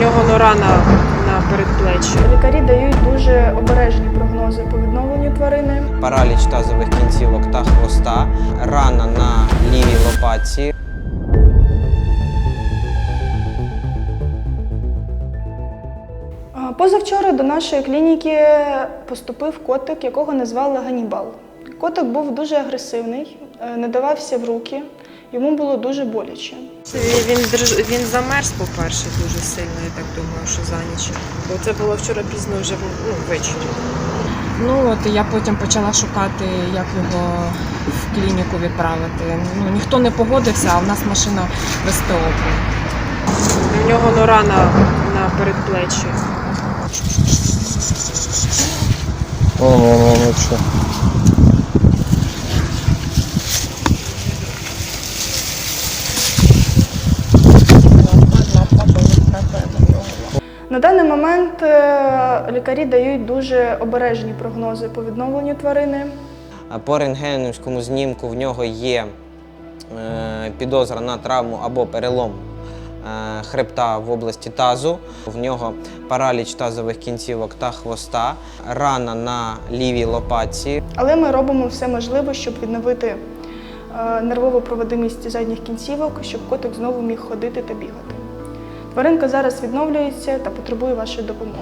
В нього нора на, на передплеччі. Лікарі дають дуже обережні прогнози по відновленню тварини. параліч тазових кінцівок та хвоста, рана на лівій лопатці. Позавчора до нашої клініки поступив котик, якого назвали Ганібал. Котик був дуже агресивний, е, не давався в руки, йому було дуже боляче. Він, він, замерз, по-перше, дуже сильно, я так думаю, що за ніч. Бо це було вчора пізно вже ну, ввечері. Ну от я потім почала шукати, як його в клініку відправити. Ну ніхто не погодився, а в нас машина без ТО. В нього нора на, на передплеччі. Вон, вон, вон, вообще. На даний момент е, лікарі дають дуже обережні прогнози по відновленню тварини. По рентгенівському знімку в нього є е, підозра на травму або перелом е, хребта в області тазу. В нього параліч тазових кінцівок та хвоста, рана на лівій лопатці. Але ми робимо все можливе, щоб відновити нервову проводимість задніх кінцівок, щоб котик знову міг ходити та бігати. Тваринка зараз відновлюється та потребує вашої допомоги.